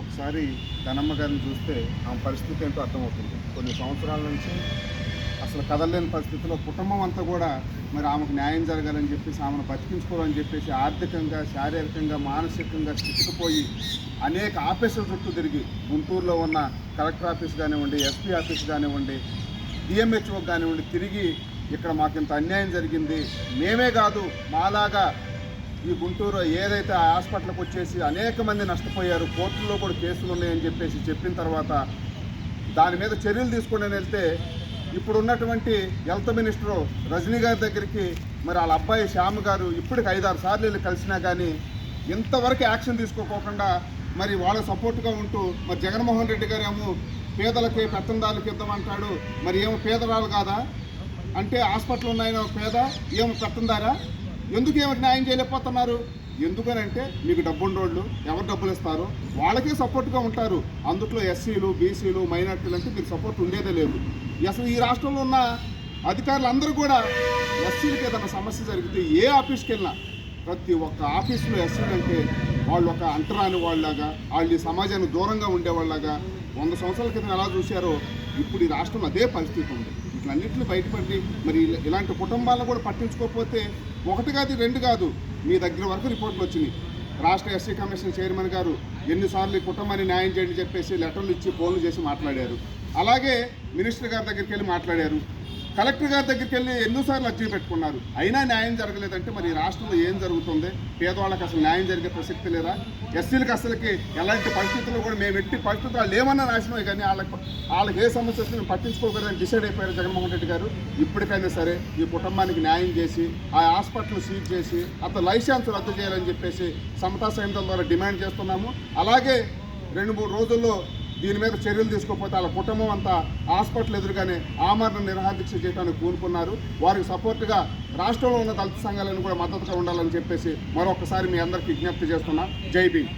ఒకసారి ధనమ్మ గారిని చూస్తే ఆమె పరిస్థితి ఏంటో అర్థమవుతుంది. కొన్ని సంవత్సరాల నుంచి అసలు కదలలేని పరిస్థితిలో కుటుంబం అంతా కూడా మరి ఆమెకు న్యాయం జరగాలని చెప్పేసి ఆమెను బతికించుకోవాలని చెప్పేసి ఆర్థికంగా శారీరకంగా మానసికంగా చిక్కుకుపోయి అనేక ఆఫీసుల చుట్టూ తిరిగి గుంటూరులో ఉన్న కలెక్టర్ ఆఫీస్ కానివ్వండి ఎస్పీ ఆఫీస్ కానివ్వండి డిఎంహెచ్ఓ కానివ్వండి తిరిగి ఇక్కడ మాకు ఇంత అన్యాయం జరిగింది. మేమే కాదు మాలాగా ఈ గుంటూరు ఏదైతే ఆ హాస్పిటల్కి వచ్చేసి అనేక మంది నష్టపోయారు కోర్టుల్లో కూడా కేసులు ఉన్నాయని చెప్పేసి చెప్పిన తర్వాత దాని మీద చర్యలు తీసుకుని వెళ్తే ఇప్పుడు ఉన్నటువంటి హెల్త్ మినిస్టర్ రజనీ గారి దగ్గరికి మరి వాళ్ళ అబ్బాయి శ్యామ్ గారు ఇప్పటికి ఐదారు సార్లు వెళ్ళి కలిసినా కానీ ఇంతవరకు యాక్షన్ తీసుకోకుండా మరి వాళ్ళ సపోర్ట్గా ఉంటూ మరి జగన్మోహన్ రెడ్డి గారు ఏమో పేదలకి పెత్తందారులకి ఇద్దామంటాడు మరి ఏమో పేదరాలు కాదా? అంటే హాస్పిటల్ ఉన్నాయని పేద ఏమో పెత్తందారా? ఎందుకు ఏమిటి న్యాయం చేయలేకపోతున్నారు? ఎందుకనంటే మీకు డబ్బుండోళ్ళు ఎవరు డబ్బులు ఇస్తారు? వాళ్ళకే సపోర్ట్గా ఉంటారు. అందుట్లో ఎస్సీలు బీసీలు మైనార్టీలు అంటే మీకు సపోర్ట్ ఉండేదే లేదు. అసలు ఈ రాష్ట్రంలో ఉన్న అధికారులు అందరూ కూడా ఎస్సీలకి ఏదైనా సమస్య జరిగితే ఏ ఆఫీస్కి వెళ్ళినా ప్రతి ఒక్క ఆఫీసులో ఎస్సీలు అంటే వాళ్ళు ఒక అంటరాని వాళ్ళలాగా వాళ్ళు ఈ సమాజానికి దూరంగా ఉండేవాళ్ళగా వంద సంవత్సరాల క్రితం ఎలా చూశారో ఇప్పుడు ఈ రాష్ట్రంలో అదే పరిస్థితి ఉంది. వీటన్నిటిని బయటపడి మరి ఇలాంటి కుటుంబాలను కూడా పట్టించుకోకపోతే ఒకటి కాదు రెండు కాదు. మీ దగ్గర వరకు రిపోర్ట్లు వచ్చినాయి. రాష్ట్ర ఎస్సీ కమిషన్ చైర్మన్ గారు ఎన్నిసార్లు ఈ కుటుంబాన్ని న్యాయం చేయండి చెప్పేసి లెటర్లు ఇచ్చి ఫోన్లు చేసి మాట్లాడారు. అలాగే మినిస్టర్ గారి దగ్గరికి వెళ్ళి మాట్లాడారు. కలెక్టర్ గారి దగ్గరికి వెళ్ళి ఎన్నోసార్లు అర్జీ పెట్టుకున్నారు. అయినా న్యాయం జరగలేదంటే మరి ఈ రాష్ట్రంలో ఏం జరుగుతుంది? పేదవాళ్ళకి అసలు న్యాయం జరిగే ప్రసక్తి లేదా? ఎస్సీలకు అసలుకి ఎలాంటి పరిస్థితులు కూడా మేము ఎట్టి పరిస్థితులు వాళ్ళు ఏమన్నా నాశనమే కానీ వాళ్ళకి వాళ్ళకి ఏ సమస్య వస్తే మేము పట్టించుకోకూడదని డిసైడ్ అయిపోయారు జగన్మోహన్ రెడ్డి గారు. ఇప్పటికైనా సరే ఈ కుటుంబానికి న్యాయం చేసి ఆ హాస్పిటల్ సీజ్ చేసి అతను లైసెన్స్ రద్దు చేయాలని చెప్పేసి సమతా సైన్యం ద్వారా డిమాండ్ చేస్తున్నాము. అలాగే రెండు మూడు రోజుల్లో దీని మీద చర్యలు తీసుకోకపోతే వాళ్ళ కుటుంబం అంతా హాస్పిటల్ ఎదురుగానే ఆమరణ నిరాదీక్ష చేయడానికి కోరుకున్నారు వారికి సపోర్ట్గా రాష్ట్రంలో ఉన్న దళిత సంఘాలను కూడా మద్దతుగా ఉండాలని చెప్పేసి మరొకసారి మీ అందరికీ విజ్ఞప్తి చేస్తున్నా. జై భీమ్.